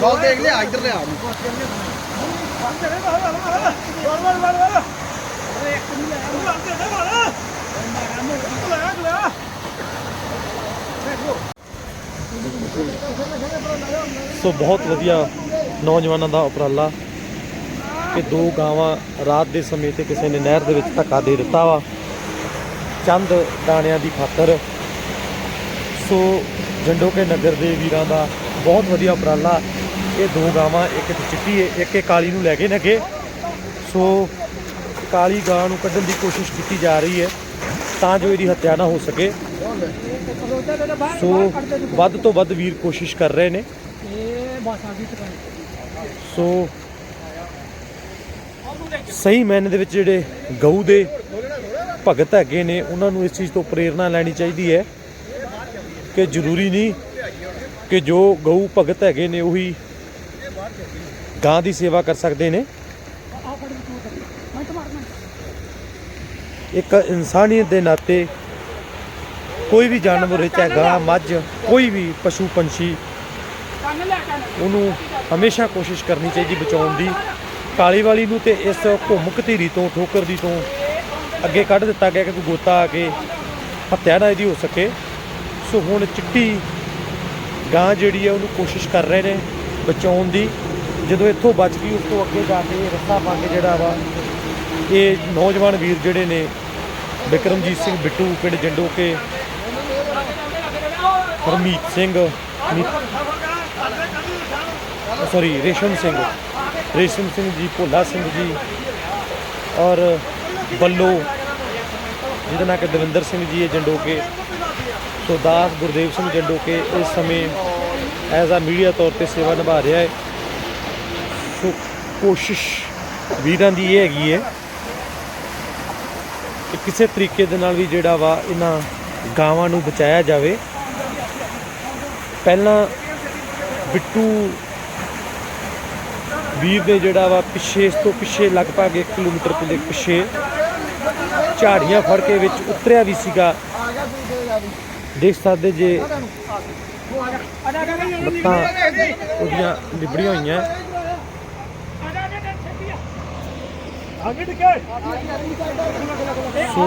ਬੋਲ ਦੇਖ ਲਿਆ, ਇੱਧਰ ਲਿਆ। ਸੋ ਬਹੁਤ ਵਧੀਆ ਨੌਜਵਾਨਾਂ ਦਾ ਉਪਰਾਲਾ ਕਿ ਦੋ ਗਾਵਾਂ ਰਾਤ ਦੇ ਸਮੇਂ ਤੇ ਕਿਸੇ ਨੇ ਨਹਿਰ ਦੇ ਵਿੱਚ ਧੱਕਾ ਦੇ ਦਿੱਤਾ ਵਾ। ਚੰਦ ਦਾਣਿਆਂ ਦੀ ਖਾਤਰ। ਸੋ ਜੰਡੋਕੇ ਨਗਰ ਦੇ ਵੀਰਾਂ ਦਾ ਬਹੁਤ ਵਧੀਆ ਉਪਰਾਲਾ ਇਹ ਦੋ ਗਾਵਾਂ, ਇੱਕ ਤੇ ਚਿੱਟੀ ਹੈ, ਇੱਕ ਇਹ ਕਾਲੀ ਨੂੰ ਲੈ ਕੇ ਨਗੇ ਸੋ ਕਾਲੀ ਗਾਂ ਨੂੰ ਕੱਢਣ ਦੀ ਕੋਸ਼ਿਸ਼ ਕੀਤੀ ਜਾ ਰਹੀ ਹੈ, ਤਾਂ ਜੋ ਇਹਦੀ ਹੱਤਿਆ ਨਾ ਹੋ ਸਕੇ। ਸੋ ਵੱਧ ਤੋਂ ਵੱਧ ਵੀਰ ਕੋਸ਼ਿਸ਼ ਕਰ ਰਹੇ ਨੇ। ਸੋ ਸਹੀ ਮੈਨੇ ਦੇ ਵਿੱਚ ਜਿਹੜੇ ਗਊ ਦੇ ਭਗਤ ਹੈਗੇ ਨੇ, ਉਹਨਾਂ ਨੂੰ ਇਸ ਚੀਜ਼ ਤੋਂ ਪ੍ਰੇਰਣਾ ਲੈਣੀ ਚਾਹੀਦੀ ਹੈ ਕਿ ਜ਼ਰੂਰੀ ਨਹੀਂ ਕਿ ਜੋ ਗਊ ਭਗਤ ਹੈਗੇ ਨੇ ਉਹੀ ਗਾਂ ਦੀ ਸੇਵਾ ਕਰ ਸਕਦੇ ਨੇ। ਇੱਕ ਇਨਸਾਨੀਅਤ ਦੇ ਨਾਤੇ ਕੋਈ ਵੀ ਜਾਨਵਰ ਹੈ ਚਾਹੇ ਗਾਂ, ਮੱਝ, ਕੋਈ ਵੀ ਪਸ਼ੂ, ਪੰਛੀ, ਉਹਨੂੰ ਹਮੇਸ਼ਾ ਕੋਸ਼ਿਸ਼ ਕਰਨੀ ਚਾਹੀਦੀ ਬਚਾਉਣ ਦੀ। ਕਾਲੀ ਵਾਲੀ ਨੂੰ ਤੇ ਇਸ ਘੁੰਮ ਘਤੀਰੀ ਤੋਂ, ਠੋਕਰ ਦੀ ਤੋਂ ਅੱਗੇ ਕੱਢ ਦਿੱਤਾ ਗਿਆ ਕਿ ਕੋਈ ਗੋਤਾ ਆ ਕੇ ਹੱਤਿਆ ਨਾ ਇਹਦੀ ਹੋ ਸਕੇ। ਸੋ ਹੁਣ ਚਿੱਟੀ ਗਾਂ ਜਿਹੜੀ ਹੈ ਉਹਨੂੰ ਕੋਸ਼ਿਸ਼ ਕਰ ਰਹੇ ਨੇ ਬਚਾਉਣ ਦੀ। ਜਦੋਂ ਇੱਥੋਂ ਬਚ ਗਈ, ਉਸ ਤੋਂ ਅੱਗੇ ਜਾ ਕੇ ਰਸਤਾ ਪਾ ਕੇ ਜਿਹੜਾ ਵਾ, ਇਹ ਨੌਜਵਾਨ ਵੀਰ ਜਿਹੜੇ ਨੇ, ਵਿਕਰਮਜੀਤ ਸਿੰਘ ਬਿੱਟੂ, ਪਿੰਡ ਜੰਡੋਕੇ ਹਰਮੀਤ ਸਿੰਘ ਸੌਰੀ, ਰੇਸ਼ਮ ਸਿੰਘ ਰੇਸ਼ਮ ਸਿੰਘ ਜੀ, ਭੋਲਾ ਸਿੰਘ ਜੀ, ਔਰ ਬੱਲੋ, ਜਿਹਦਾ ਨਾਂ ਕਿ ਦਵਿੰਦਰ ਸਿੰਘ ਜੀ ਹੈ ਜੰਡੋਕੇ। ਸੋ ਦਾਸ ਗੁਰਦੇਵ ਸਿੰਘ ਜੰਡੋਕੇ, ਇਸ ਸਮੇਂ ਐਜ਼ ਆ ਮੀਡੀਆ ਤੌਰ ਤੇ ਸੇਵਾ ਨਿਭਾ ਰਿਹਾ ਹੈ। ਸੋ ਕੋਸ਼ਿਸ਼ ਵੀਰਾਂ ਦੀ ਇਹ ਹੈਗੀ ਹੈ ਕਿ ਕਿਸੇ ਤਰੀਕੇ ਦੇ ਨਾਲ ਵੀ ਜਿਹੜਾ ਵਾ ਇਹਨਾਂ ਗਾਵਾਂ ਨੂੰ ਬਚਾਇਆ ਜਾਵੇ। ਪਹਿਲਾਂ ਬਿੱਟੂ ਵੀਰ ਦੇ ਜਿਹੜਾ ਵਾ ਪਿੱਛੇ, ਇਸ ਤੋਂ ਪਿੱਛੇ ਲਗਭਗ 1 ਕਿਲੋਮੀਟਰ ਦੇ ਪਿੱਛੇ ਝਾੜੀਆਂ ਫੜ ਕੇ ਵਿੱਚ ਉਤਰਿਆ ਵੀ ਸੀਗਾ। ਦੇਖ ਸਕਦੇ ਜੇ ਲੱਤਾਂ ਉਹਦੀਆਂ ਲਿਬੜੀਆਂ ਹੋਈਆਂ। ਟਿਕੇ ਸੋ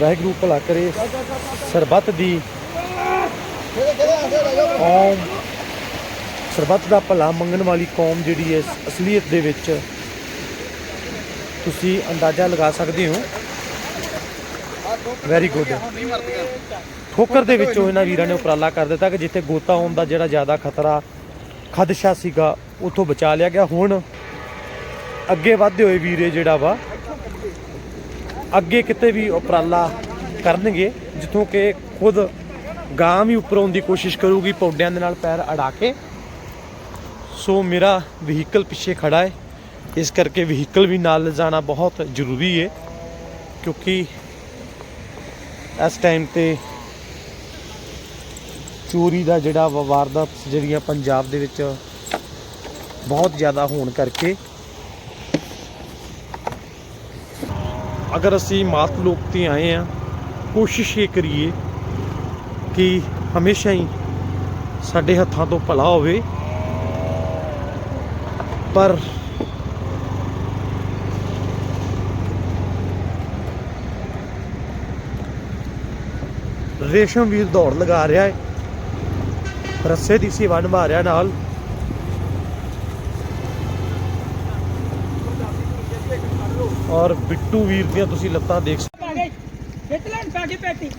ਵਾਹਿਗੁਰੂ ਭਲਾ ਕਰੇ ਸਰਬੱਤ ਦੀ ਕੌਮ ਸਰਬੱਤ ਦਾ ਭਲਾ ਮੰਗਣ ਵਾਲੀ ਕੌਮ ਜਿਹੜੀ ਹੈ ਅਸਲੀਅਤ ਦੇ ਵਿੱਚ ਤੁਸੀਂ ਅੰਦਾਜ਼ਾ ਲਗਾ ਸਕਦੇ ਹੋ। ਵੈਰੀ ਗੁੱਡ ਠੋਕਰ ਦੇ ਵਿੱਚੋਂ ਇਹਨਾਂ ਵੀਰਾਂ ਨੇ ਉਪਰਾਲਾ ਕਰ ਦਿੱਤਾ ਕਿ ਜਿੱਥੇ ਗੋਤਾ ਹੋਣ ਦਾ ਜਿਹੜਾ ਜ਼ਿਆਦਾ ਖਤਰਾ ਖਦਸ਼ਾ ਸੀਗਾ, ਉਥੋਂ ਬਚਾ ਲਿਆ ਗਿਆ। ਹੁਣ ਅੱਗੇ ਵਧਦੇ ਹੋਏ ਵੀਰੇ ਜਿਹੜਾ ਵਾ, ਅੱਗੇ ਕਿਤੇ ਵੀ ਉਪਰਾਲਾ ਕਰਨਗੇ, ਜਿੱਥੋਂ ਕਿ ਖੁਦ ਗਾਂ ਵੀ ਉੱਪਰ ਆਉਣ ਦੀ ਕੋਸ਼ਿਸ਼ ਕਰੂਗੀ, ਪੌਡਿਆਂ ਦੇ ਨਾਲ ਪੈਰ ਅੜਾ ਕੇ। ਸੋ ਮੇਰਾ ਵਹੀਕਲ ਪਿੱਛੇ ਖੜਾ ਹੈ ਇਸ ਕਰਕੇ ਵਹੀਕਲ ਵੀ ਨਾਲ ਲਿਜਾਣਾ ਬਹੁਤ ਜ਼ਰੂਰੀ ਹੈ ਕਿਉਂਕਿ ਇਸ ਟਾਈਮ ਤੇ ਚੋਰੀ ਦਾ ਜਿਹੜਾ ਵਾਰਦਾਤ ਜਿਹੜੀਆਂ ਪੰਜਾਬ ਦੇ ਵਿੱਚ ਬਹੁਤ ਜ਼ਿਆਦਾ ਹੋਣ ਕਰਕੇ ਅਗਰ ਅਸੀਂ ਮਾਤ ਲੋਕ ਤੇ ਆਏ ਆ, ਕੋਸ਼ਿਸ਼ ਇਹ ਕਰੀਏ ਕਿ ਹਮੇਸ਼ਾ ਹੀ ਸਾਡੇ ਹੱਥਾਂ ਤੋਂ ਭਲਾ ਹੋਵੇ। ਪਰ ਰੇਸ਼ਮ ਵੀਰ ਦੌੜ ਲਗਾ ਰਿਹਾ ਹੈ। ਰੱਸੇ ਦੀ ਸੇਵਾ ਨਿਭਾ ਰਿਹਾ ਨਾਲ। ਔਰ ਬਿੱਟੂ ਵੀਰ ਦੀਆਂ ਤੁਸੀਂ ਲੱਤਾਂ ਦੇਖ ਸਕਦੇ ਖਿੱਚ ਲੈਣ ਗਈ ਪੈਟੀ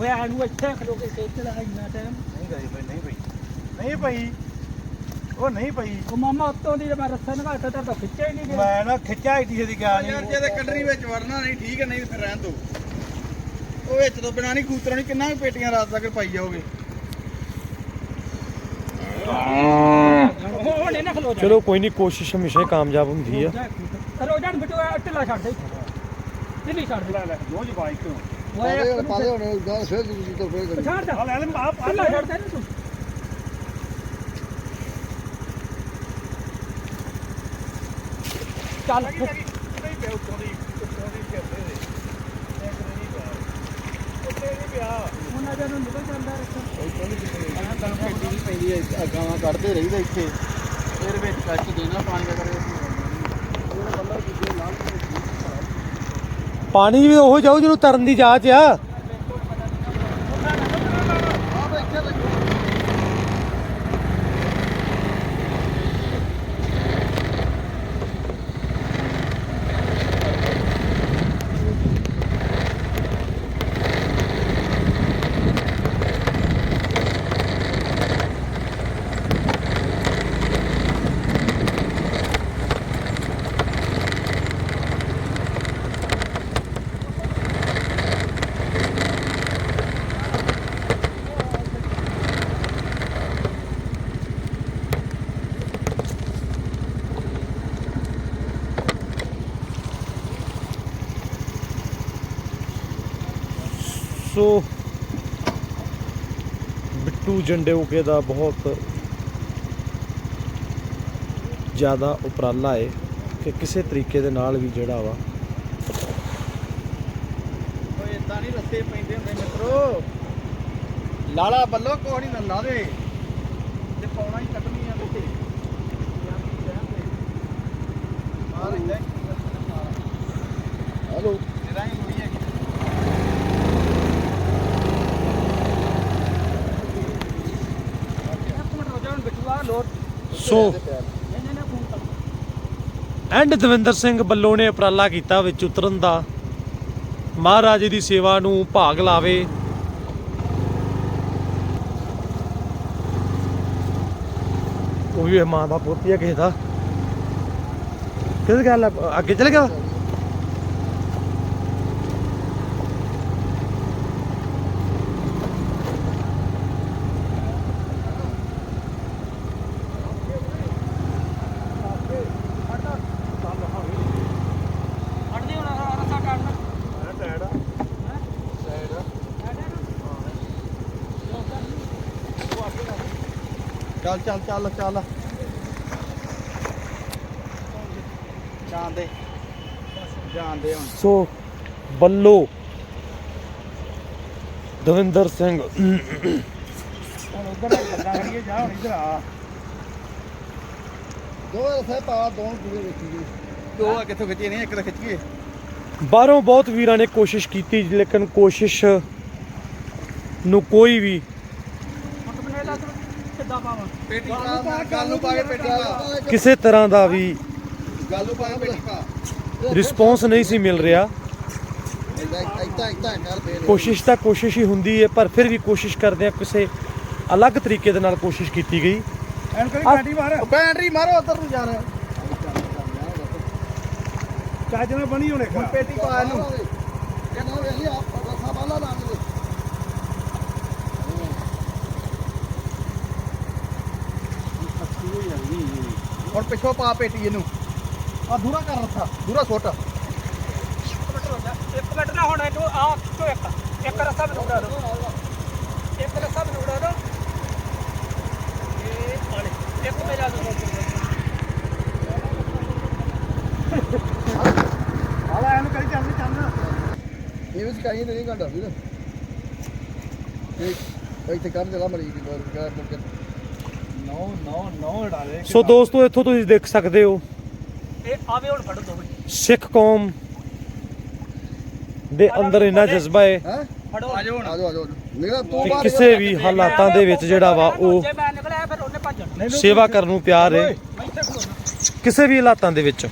ਓਏ ਆ ਨੂੰ ਇੱਥੇ ਖਲੋ ਕੇ ਖਿੱਚ ਲੈ ਇੰਨਾ ਟਾਈਮ ਨਹੀਂ ਗਈ ਭਾਈ ਨਹੀਂ ਭਾਈ ਨਹੀਂ ਭਾਈ ਉਹ ਨਹੀਂ ਭਾਈ ਉਹ ਮਾਮਾ ਉੱਤੋਂ ਦੀ ਜੇ ਮੈਂ ਰੱਸਾ ਨਗਾਤਾ ਤਾਂ ਤਾਂ ਖਿੱਚਿਆ ਹੀ ਨਹੀਂ ਗਿਆ। ਮੈਂ ਨਾ ਖਿੱਚਾ ਇੱਡੀ ਛੇਤੀ ਗਿਆ ਨਹੀਂ ਯਾਰ ਜੇ ਤੇ ਕੱਢਣੀ ਵਿੱਚ ਵੜਨਾ ਨਹੀਂ ਠੀਕ ਹੈ ਨਹੀਂ ਫਿਰ ਰਹਿਣ ਦੋ। ਉਹ ਵਿੱਚ ਤੋਂ ਬਿਨਾ ਨਹੀਂ ਕੂਤਰਾਂ ਨਹੀਂ ਕਿੰਨਾ ਵੀ ਪੇਟੀਆਂ ਰਾਤ ਤੱਕ ਪਾਈ ਜਾਓਗੇ। ਉਹ ਹੁਣ ਇਹਨਾਂ ਖਲੋ ਜਾ ਚਲੋ ਕੋਈ ਨਹੀਂ ਕੋਸ਼ਿਸ਼ ਹਮੇਸ਼ਾ ਹੀ ਕਾਮਯਾਬ ਹੁੰਦੀ ਆ। ਰੋ ਜਾਣ ਬਿਟੂ ਢਿੱਲਾ ਛੱਡ ਦੇ ਢਿੱਲੀ ਛੱਡ ਦੇ। ਲੈ ਰੋਜ਼ ਬਾਈਕ ਤੋਂ ਓਏ ਪਾਦੇ ਹੋਣੇ ਗਾਂ ਫੇਰ ਦੂਜੀ ਤੋਂ ਫੇਰ ਛੱਡ ਜਾ। ਲੈ ਲੈ ਆ ਢਿੱਲਾ ਛੱਡ ਦੇ ਤੂੰ। ਚੱਲ। ਉਹਨਾਂ ਜਦੋਂ ਨਿਕਲ ਜਾਂਦਾ ਰੱਖਾ ਪੇਟੀ ਨਹੀਂ ਪੈਂਦੀ ਹੈ ਅਗਾਵਾਂ ਕੱਢਦੇ ਰਹੀਦਾ ਇੱਥੇ। ਫਿਰ ਵਿੱਚ ਕੱਚ ਦੇਣਾ ਪਾਣੀ ਦਾ ਕਰੇ ਪਾਣੀ ਵੀ ਉਹ ਜਾਊ ਜਿਹਨੂੰ ਤਰਨ ਦੀ ਜਾਚ ਆ ਸੋ ਬਿੱਟੂ ਜੰਡਿਓਕੇ ਦਾ ਬਹੁਤ ਜ਼ਿਆਦਾ ਉਪਰਾਲਾ ਹੈ ਕਿ ਕਿਸੇ ਤਰੀਕੇ ਦੇ ਨਾਲ ਵੀ ਜਿਹੜਾ ਵਾ ਓਏ ਇਦਾਂ ਨਹੀਂ ਰਸਤੇ ਪੈਂਦੇ ਹੁੰਦੇ ਮਿੱਤਰੋ ਲਾਲਾ ਬੱਲੋ ਕੋਈ ਨਹੀਂ ਨੰਨਾ ਦੇ ਤੇ ਪਾਉਣਾ ਹੀ ਕੱਢਣੀ ਆ ਤੇ ਮਾਰ ਇੱਥੇ ਹਲੋ ਜਿਹੜਾ ਹੀ ਮੁੜੀ ਹੈਗੀ ਇੱਕ ਮਿੰਟ ਰੋਜਾ ਹੁਣ ਬਿੱਟੂਆ ਲੋਡ ਸੋ, ਐਂਡ ਦਵਿੰਦਰ ਸਿੰਘ ਬੱਲੋ ਨੇ ਉਪਰਾਲਾ ਕੀਤਾ ਵਿੱਚ ਉਤਰਨ ਦਾ। ਮਹਾਰਾਜੇ ਦੀ ਸੇਵਾ ਨੂੰ ਭਾਗ ਲਾਵੇ। ਉਹ ਵੀ ਮਾਂ ਦਾ ਪੋਤੀ ਆ ਕਿਸੇ ਦਾ। ਕਿਹਦੀ ਗੱਲ ਆ? ਅੱਗੇ ਚਲੇ ਗਿਆ? ਚੱਲ ਚੱਲ ਚੱਲ ਚੱਲ। ਜਾਣ ਦੇ ਜਾਣ ਦੇ ਹੁਣ। ਸੋ ਬੱਲੋ। ਦਵਿੰਦਰ ਸਿੰਘ। ਹੁਣ ਉਧਰ ਲੱਗਾ ਖੜੀਏ ਜਾ ਹੁਣ ਇਧਰ ਆ। ਦੋ ਰਸੇ ਪਾ ਦੋ ਪੂਰੇ ਵੇਖੀਏ ਦੋ ਆ ਕਿੱਥੋਂ ਖਿੱਚੀਏ ਨਹੀਂ ਇੱਕ ਤਾਂ ਖਿੱਚੀਏ। ਬਾਹਰੋਂ ਬਹੁਤ ਵੀਰਾਂ ਨੇ ਕੋਸ਼ਿਸ਼ ਕੀਤੀ ਲੇਕਿਨ ਕੋਸ਼ਿਸ਼ ਨੂੰ ਕੋਈ ਵੀ ਪਾਵਾਂ। ਪੇਟੀ ਪਾ ਗੱਲ ਨੂੰ ਪਾ ਕੇ ਪੇਟੀ ਪਾ। ਕਿਸੇ ਤਰ੍ਹਾਂ ਦਾ ਵੀ ਗੱਲ ਨੂੰ ਪਾ ਕੇ ਪੇਟੀ ਪਾ। ਰਿਸਪੌਂਸ ਨਹੀਂ ਸੀ ਮਿਲ ਰਿਹਾ। ਕੋਸ਼ਿਸ਼ ਤਾਂ ਕੋਸ਼ਿਸ਼ ਹੀ ਹੁੰਦੀ ਹੈ ਪਰ ਫਿਰ ਵੀ ਕੋਸ਼ਿਸ਼ ਕਰਦੇ ਆ ਕਿਸੇ ਅਲੱਗ ਤਰੀਕੇ ਦੇ ਨਾਲ ਕੋਸ਼ਿਸ਼ ਕੀਤੀ ਗਈ। ਬੈਟਰੀ ਮਾਰ। ਬੈਟਰੀ ਮਾਰੋ ਉਧਰ ਨੂੰ ਜਾਣਾ। ਚੱਜ ਨਾਲ ਬਣੀ ਹੋਣੇ ਪੇਟੀ ਪਾ ਇਹਨੂੰ। ਇਹਨਾਂ ਵੇਲੀ ਆ ਰਸਾ ਵਾਲਾ ਲਾ ਦੇ ਹੁਣ ਪਿੱਛੋਂ ਪਾ ਪੇਟੀ ਇਹਨੂੰ। ਆ ਦੂਰਾ ਕਰ ਰਸਾ ਦੂਰਾ ਸੁੱਟ ਇੱਕ ਮਿੰਟ ਨਾ ਹੁਣ ਇਹਨੂੰ ਆ ਕਿਉਂ ਇੱਕ ਇੱਕ ਰਸਾ ਮੈਨੂੰ ਉਡਾ ਦੋ ਇੱਕ ਰਸਾ ਮੈਨੂੰ ਉਡਾ ਦੋ ਇਹ ਆਲੇ ਇੱਕ ਮੇਰਾ ਦੋ ਆਲਾ ਇਹਨੂੰ ਕਰੀ ਚੱਲ ਚੱਲ ਇਹ ਵੀ ਸਕਾਈ ਨਹੀਂ ਘੰਟਾ ਵੀਰ ਇਹ ਇੱਥੇ ਕਰ ਜਲਾ ਮਰੀ ਦੀ ਬਾਰ ਕਰ ਨੋ ਨੋ ਨੋ ਡਾਲੇ ਸੋ ਦੋਸਤੋ ਇੱਥੋਂ ਤੁਸੀਂ ਦੇਖ ਸਕਦੇ ਹੋ। ਇਹ ਆਵੇ ਹੁਣ ਫੜ ਦੋ ਸਿੱਖ ਕੌਮ ਦੇ ਅੰਦਰ ਇੰਨਾ ਜਜ਼ਬਾ ਹੈ? ਨਿਕਲ ਤੂੰ ਕਿ ਬਾਹਰ ਕਿਸੇ ਵੀ ਹਾਲਾਤਾਂ ਦੇ ਵਿੱਚ ਜਿਹੜਾ ਵਾ ਉਹ ਜੇ ਮੈਂ ਨਿਕਲਿਆ ਫਿਰ ਉਹਨੇ ਭੱਜਣਾ ਸੇਵਾ ਕਰਨ ਨੂੰ ਪਿਆਰ ਹੈ ਮੈਂ ਇੱਥੇ ਖਲੋਣਾ ਕਿਸੇ ਵੀ ਹਾਲਾਤਾਂ ਦੇ ਵਿੱਚ।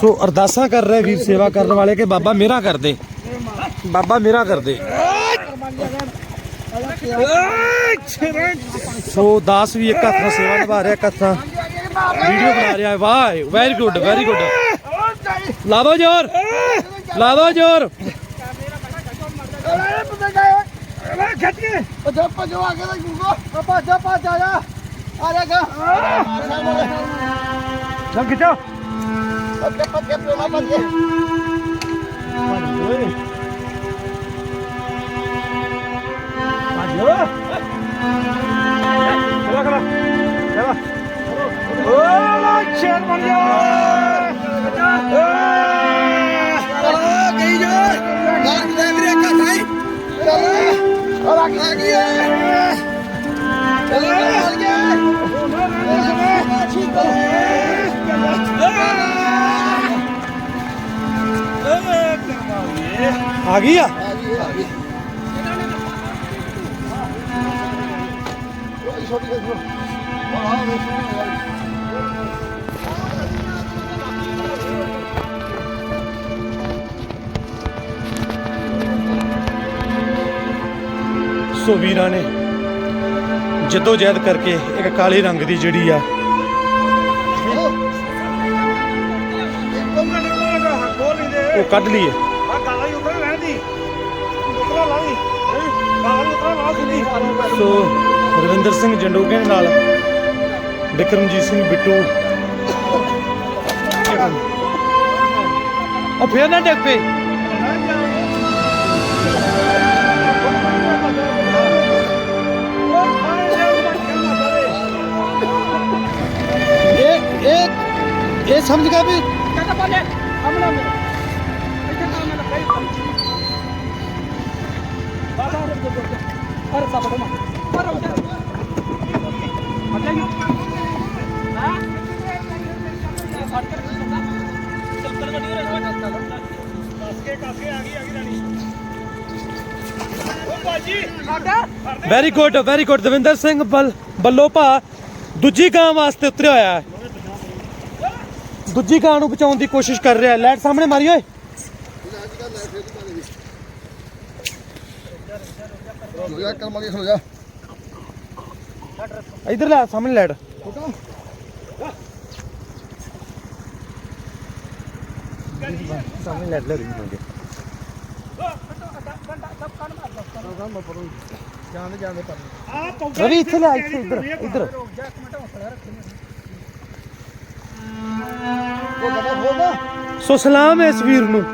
ਸੋ ਅਰਦਾਸਾਂ ਕਰ ਰਹੇ ਵੀਰ ਸੇਵਾ ਕਰਨ ਵਾਲੇ ਕਿ ਬਾਬਾ ਮੇਰਾ ਕਰ ਦੇ। ਬਾਬਾ ਮੇਰਾ ਕਰ ਦੇ। ਸੋ ਦਾਸ ਵੀ ਇੱਕ ਹੱਥ ਨਾਲ ਸੇਵਾ ਨਿਭਾ ਰਿਹਾ ਇੱਕ ਹੱਥ ਨਾਲ ਵੀਡੀਓ ਬਣਾ ਰਿਹਾ ਹੈ ਵਾਹ ਵੈਰੀ ਗੁੱਡ ਵੈਰੀ ਗੁੱਡ ਲਾ ਦੋ ਜ਼ੋਰ ਚਲਾ। ਚਲਾ ਚਲਾ। ਓ ਸ਼ੇਰ ਬਣ ਜਾ। ਗਈ ਜੋ ਗੱਲ ਦੇ ਆ ਗਈ ਓਏ ਚਲੋ। ਗਿਆ। ਆ ਆ ਗਈ ਆ? ਛੋਟੀ ਵੇਖ ਸੋ ਵੀਰਾਂ ਨੇ ਜਦੋਂ ਜਹਿਦ ਕਰਕੇ ਇੱਕ ਕਾਲੇ ਰੰਗ ਦੀ ਜਿਹੜੀ ਆ ਉਹ ਕੱਢ ਲਈ ਹੈ। ਸੋ ਰਵਿੰਦਰ ਸਿੰਘ ਜੰਡੋਗੇ ਦੇ ਨਾਲ ਵਿਕਰਮਜੀਤ ਸਿੰਘ ਬਿੱਟੂ। ਆ ਫੇਰ ਨਾ ਡਿੱਗ ਪਏ। ਇਹ ਇਹ ਇਹ ਸਮਝ ਗਿਆ ਵੀ ਕਹਿੰਦਾ ਪਾਲੇ ਹਮਲਾ ਮੇਰਾ ਇੱਥੇ ਕੰਮ ਨਾ ਕਰੀ ਬਾਬਾ ਅਰੇ ਸਭ ਬੜਾ ਪਰ ਉਹ ਮਤਲਬ ਹਾਂ ਫੜ ਕੇ ਚੱਲ ਚੱਲ ਗੱਡੀ ਰੇ ਦੱਸ ਕੇ ਕਾਕੇ ਆ ਗਈ ਆ ਗਈ ਰਾਣੀ ਉਹ ਬਾਜੀ ਸਾਡਾ very good very good Davinder Singh ਬੱਲ ਬੱਲੋ ਭਾ ਦੂਜੀ ਗਾਂ ਵਾਸਤੇ ਉਤਰਿਆ ਹੋਇਆ ਹੈ। ਦੂਜੀ ਗਾਂ ਨੂੰ ਬਚਾਉਣ ਦੀ ਕੋਸ਼ਿਸ਼ ਕਰ ਰਿਹਾ ਹੈ। ਲਾਈਟ ਸਾਹਮਣੇ ਮਾਰੀ, ਓਏ। ਹੋ ਜਾ ਕਰਮਾਂਗੇ ਹੋ ਜਾ। ਇਧਰ ਲੈ ਸਾਹਮਣੇ ਲਾਈਟ ਸਾਹਮਣੇ ਲਾਈਟ ਲੈ ਰਹੀ ਹੋਗੇ ਜਾਂਦੇ ਜਾਂਦੇ ਪਰ ਰਵੀ ਇੱਥੇ ਲੈ ਇੱਥੇ ਇੱਧਰ ਇੱਧਰ ਸੋ ਸਲਾਮ ਹੈ ਇਸ ਵੀਰ ਨੂੰ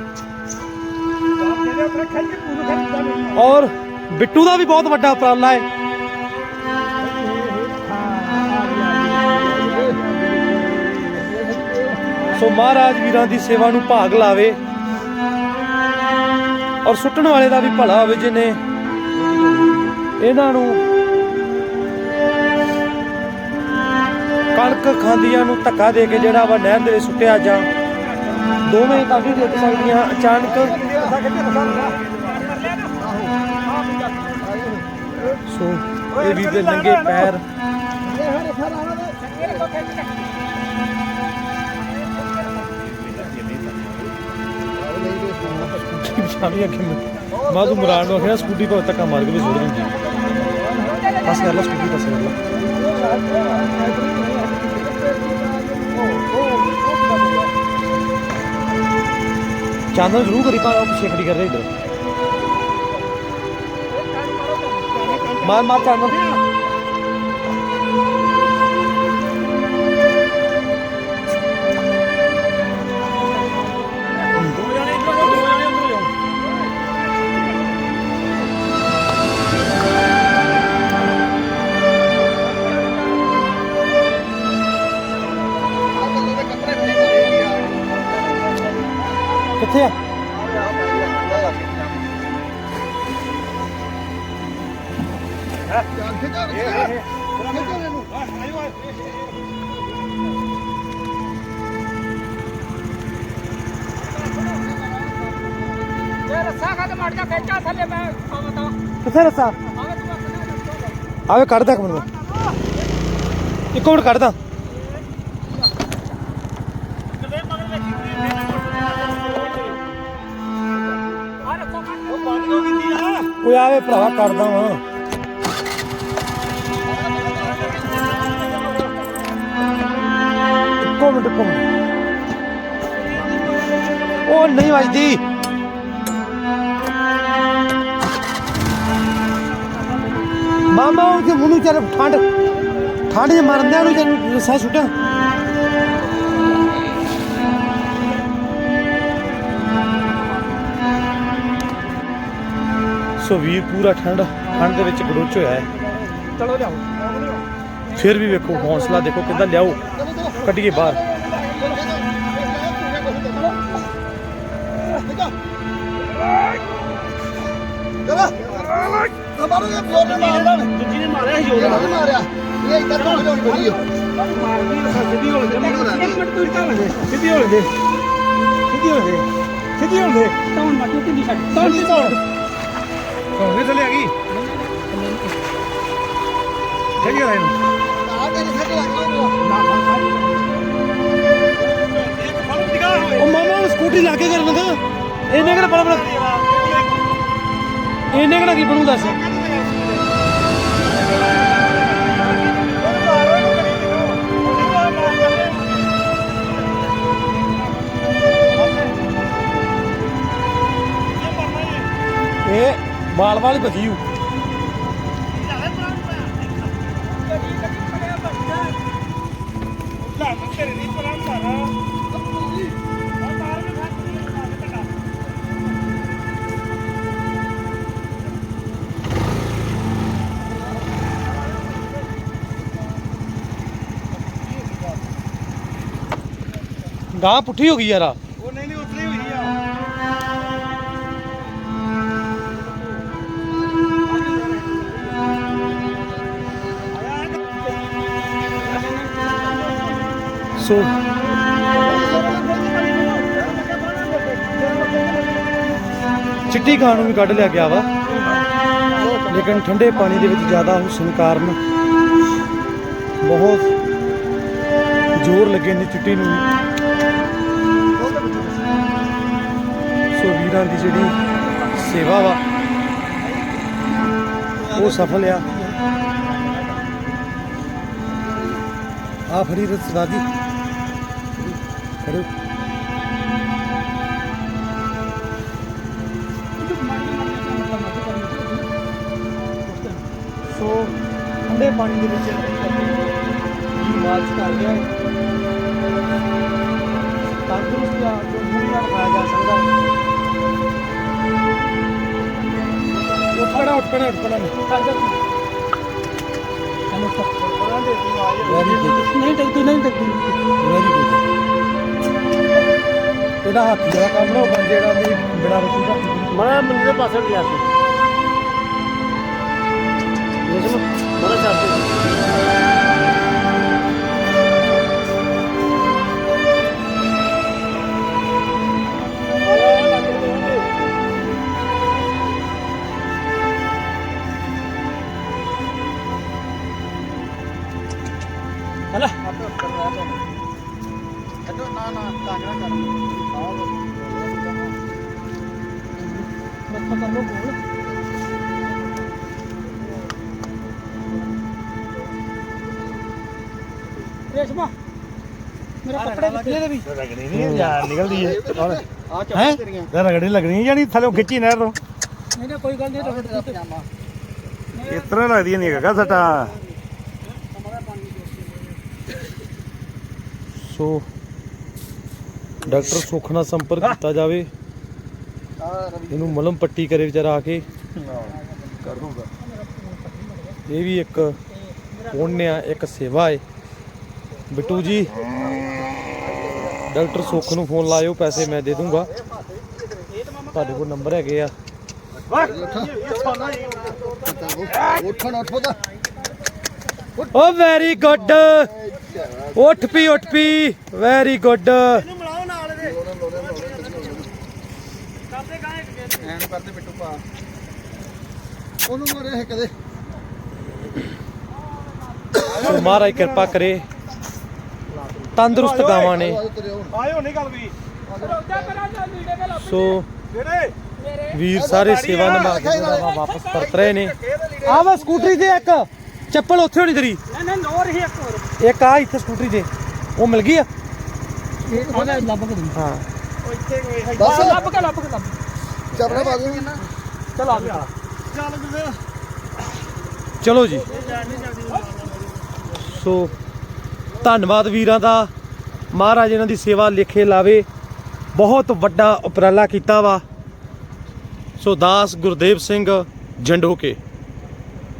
ਔਰ ਬਿੱਟੂ ਦਾ ਵੀ ਬਹੁਤ ਵੱਡਾ ਉਪਰਾਲਾ ਹੈ ਸੋ ਮਹਾਰਾਜ ਵੀਰਾਂ ਦੀ ਸੇਵਾ ਨੂੰ ਭਾਗ ਲਾਵੇ ਔਰ ਸੁੱਟਣ ਵਾਲੇ ਦਾ ਵੀ ਭਲਾ ਹੋਵੇ ਜਿਹਨੇ ਇਹਨਾਂ ਨੂੰ ਕਣਕ ਖਾਂਦੀਆਂ ਨੂੰ ਧੱਕਾ ਦੇ ਕੇ ਜਿਹੜਾ ਵਾ ਨਹਿਰ ਦੇ ਵਿੱਚ ਸੁੱਟਿਆ ਜਾਂ ਦੋਵੇਂ ਕਾਫੀ ਦੇਖ ਸਕਦੀਆਂ, ਅਚਾਨਕ ਸੋ ਇਹ ਵੀ ਦੇ ਨੰਗੇ ਪੈਰ ਸ਼ਾਮੀ ਅੱਗੇ ਮਾਦੂ ਮੁਰਾਦ ਨੂੰ ਆਖਿਆ, ਸਕੂਟੀ ਤੋਂ ਧੱਕਾ ਮਾਰ ਕੇ ਵੀ ਸੁੱਟ ਦਿੰਦੀ। ਬਸ ਕਰ ਲੈ, ਸਕੂਟੀ ਬਸ ਕਰ ਲੈ। ਚਾਨਣ ਜ਼ਰੂਰ ਕਰੀ, ਪਰ ਉਹ ਪਿੱਛੇ ਖੜੀ ਕਰ ਰਹੀ ਇਧਰ। ਮਾਰ ਮਾਰ ਚਾਨਣ। ਕਿੱਥੇ ਆ। ਕਿੱਥੇ ਰਸਾ? ਆਵੇ ਆਵੇ ਕੱਢਦਾ ਇੱਕ ਮਿੰਟ। ਮੈਂ ਇੱਕ ਮਿੰਟ ਕੱਢਦਾ। ਓਏ ਆਵੇ ਭਰਾਵਾ ਕੱਢਦਾ ਵਾਂ। ਇੱਕੋ ਮਿੰਟ, ਇੱਕੋ ਉਹ ਨਹੀਂ ਵੱਜਦੀ। ਮਾਮਾ ਉਹ ਤੇ ਮੂੰਹ ਚੱਲ ਠੰਡ। ਠੰਡ ਜੇ ਮਰਦੇ ਉਹਨੂੰ ਤੈਨੂੰ ਰਸਾ ਸੁੱਟਾਂ। ਸੋ ਵੀਰ ਪੂਰਾ ਠੰਡ ਠੰਡ ਦੇ ਵਿੱਚ ਗੜੋਚ ਹੋਇਆ ਹੈ। ਚਲੋ ਲਿਆਓ। ਫਿਰ ਵੀ ਵੇਖੋ ਹੌਸਲਾ ਦੇਖੋ ਕਿੱਦਾਂ ਲਿਆਓ। ਕੱਢੀਏ ਬਾਹਰ। ਚਲੋ ਹੱਥ ਮਾਰੋਗੇ ਫਲੋਰ ਨੇ ਮਾਰ ਲੈਣ ਦੂਜੀ ਨੇ ਮਾਰਿਆ ਸੀ ਇਹ ਜੋਰ ਨਹੀਂ ਮਾਰਿਆ ਇਹ ਇੱਧਰ ਤੋਂ ਬੜੀ ਹੋ ਮਾਰਦੀ ਸਿੱਧੀ ਹੋ ਜਾ ਇੱਕ ਮਿੰਟ ਤੂੰ। ਕਰ ਲੈ ਸਿੱਧੀ ਹੋ ਜਾ ਸਿੱਧੀ ਹੋ ਜਾ ਸਿੱਧੀ ਹੋ ਜਾ ਤੌਣ ਮਾਰ ਤੂੰ ਕਿੰਨੀ ਛੱਡ। ਤੌਣ ਦੀ ਤੌਣ ਥੱਲੇ ਆ ਗਈ? ਚੱਲ ਗਿਆ ਇਹਨੂੰ। ਆ ਤੇਰੇ ਸੱਟ ਲੱਗ ਗਈ ਉਹ ਮਾਮਾ, ਉਹ ਸਕੂਟਰੀ ਲਾ ਕੇ ਕਰ ਲੰਗਾ ਇਹਨੇ ਕਿਹੜਾ ਬੜਾ ਬੜਾ ਇਹਨੇ ਕਿਹੜਾ ਕੀ ਬਣੂ ਦੱਸ? ਬਾਲ ਵਾਲੀ ਭਜੀ ਹੂ ਗਾਂ ਪੁੱਠੀ ਹੋ ਗਈ ਯਾਰ ਸੋ ਚਿੱਟੀ ਖਾਣ ਨੂੰ ਵੀ ਕੱਢ ਲਿਆ ਗਿਆ ਵਾ। ਲੇਕਿਨ ਠੰਡੇ ਪਾਣੀ ਦੇ ਵਿੱਚ ਜ਼ਿਆਦਾ ਹੁਸਨ ਕਾਰਨ ਬਹੁਤ ਜ਼ੋਰ ਲੱਗੇ ਨੇ ਚਿੱਟੀ ਨੂੰ ਸੋ ਵੀਰਾਂ ਦੀ ਜਿਹੜੀ ਸੇਵਾ ਵਾ, ਉਹ ਸਫਲ ਆ। ਆ ਫਰੀ ਰਸਵਾਦੀ ਕਰੋ ਸੋ ਠੰਡੇ ਪਾਣੀ ਦੇ ਵਿੱਚ ਇਹ ਮਾਲਸ਼ ਕਰ ਗਿਆ ਤੰਦਰੁਸਤ ਆ ਜੋ ਨਾਲ ਖਾਇਆ ਜਾ ਸਕਦਾ ਉੱਠ ਪੜਾ ਉੱਠ ਪੜਾ ਉੱਠ ਗੁੱਡ ਨਹੀਂ ਟੱਕਦੀ ਨਹੀਂ ਟੱਕਦੀ ਇਹਦਾ ਹੱਥ ਜਿਹੜਾ ਕੰਮ ਨਾ ਉਹ ਬੰਦੇ ਜਿਹੜਾ ਵੀ ਬਿਨਾਂ ਰੋਟੀ ਦਾ ਮੈਂ ਮੰਨੇ ਦੇ ਪਾਸੇ ਗਿਆ ਸੀ ਰੇਸ਼ਮ ਬੜਾ ਚਾਹਤੇ ਹਲਾ ਛੱਡੋ ਨਾ ਨਾ ਤਾਂਗੜਾ ਕਰ ਮੱਥਾ ਕਰ ਲੋ ਕੋਲ ਰੇਸ਼ਮਾ ਮੇਰਾ ਕੱਪੜੇ ਕਿੱਥੇ ਦੇ ਵੀ? ਰਗੜੀ ਨਹੀਂ ਯਾਰ ਨਿਕਲਦੀ ਹੈ ਆ ਹੈਂ? ਚੱਪਲ ਤੇਰੀਆਂ। ਤੇ ਰਗੜੀ ਲੱਗਣੀ ਜਾਨੀ ਥੱਲੇ ਖਿੱਚੀ ਨਹਿਰ ਤੋਂ। ਨਹੀਂ ਨਹੀਂ ਕੋਈ ਗੱਲ ਨਹੀਂ ਆਹ ਤਾਂ ਤੇਰਾ ਪਜਾਮਾ। ਇਸ ਤਰ੍ਹਾਂ ਲੱਗਦੀ ਨਹੀਂ ਹੈਗਾ ਸੱਟਾ? ਸੋ ਡਾਕਟਰ ਸੁੱਖ ਨਾਲ ਸੰਪਰਕ ਕੀਤਾ ਜਾਵੇ। ਇਹਨੂੰ ਮਲਮ ਪੱਟੀ ਕਰੇ ਵਿਚਾਰਾ ਆ ਕੇ। ਕਰ ਦੂੰਗਾ ਇਹ ਵੀ ਇੱਕ ਪੁੰਨ ਆ ਇੱਕ ਸੇਵਾ ਹੈ ਬਿੱਟੂ ਜੀ ਡਾਕਟਰ ਸੁੱਖ ਨੂੰ ਫੋਨ ਲਾਇਓ ਪੈਸੇ ਮੈਂ ਦੇ ਦੂੰਗਾ। ਤੁਹਾਡੇ ਕੋਲ ਨੰਬਰ ਹੈਗੇ ਆ। ਉੱਠਣ ਉੱਠੋ ਤਾਂ ਓ ਵੈਰੀ ਗੁੱਡ ਉੱਠ ਪੀ ਉੱਠ ਪੀ। ਵੈਰੀ ਗੁੱਡ ਮਿਲਾਓ ਨਾਲ ਇਹਦੇ ਕਰਦੇ ਗਾਂ ਇੱਕ ਐਨ ਕਰਦੇ ਬਿੱਟੂ ਪਾ ਉਹਨੂੰ ਮਾਰੇ ਹੈ ਕਦੇ। ਸੋ ਮਹਾਰਾਜ ਕਿਰਪਾ ਕਰੇ। ਤੰਦਰੁਸਤ ਗਾਵਾਂ ਨੇ। ਆਇਓ ਨਹੀਂ ਗੱਲ ਵੀ। ਸੋ ਵੀਰ ਸਾਰੇ ਸੇਵਾ ਨਿਭਾ ਕੇ ਵਾਪਸ ਪਰਤ ਰਹੇ ਨੇ। ਆ ਵਾ ਸਕੂਟਰੀ ਤੇ ਇੱਕ। ਚੱਪਲ ਉੱਥੇ ਹੋਣੀ ਤੇਰੀ। ਨਹੀਂ ਨਹੀਂ ਨੋਰ ਹੀ ਇੱਕ ਹੋਰ। ਇੱਕ ਆ ਇੱਥੇ ਸਕੂਟਰੀ ਤੇ। ਉਹ ਮਿਲ ਗਈ ਆ? ਉਹਨੇ ਲੱਭ ਕੇ ਦੇ ਹਾਂ। ਦੱਸ ਲੱਭ ਕੇ ਲੱਭ ਕੇ ਲੱਭ ਚੱਪੜਾ ਪਾ ਨਾ ਚਲ ਆ ਗਿਆ ਚਲੋ ਜੀ। ਸੋ, ਧੰਨਵਾਦ ਵੀਰਾਂ ਦਾ। ਮਹਾਰਾਜ ਇਹਨਾਂ ਦੀ ਸੇਵਾ ਲਿਖੇ ਲਾਵੇ। ਬਹੁਤ ਵੱਡਾ ਉਪਰਾਲਾ ਕੀਤਾ ਵਾ। ਸੋ, ਦਾਸ ਗੁਰਦੇਵ ਸਿੰਘ ਜੰਡੋਕੇ।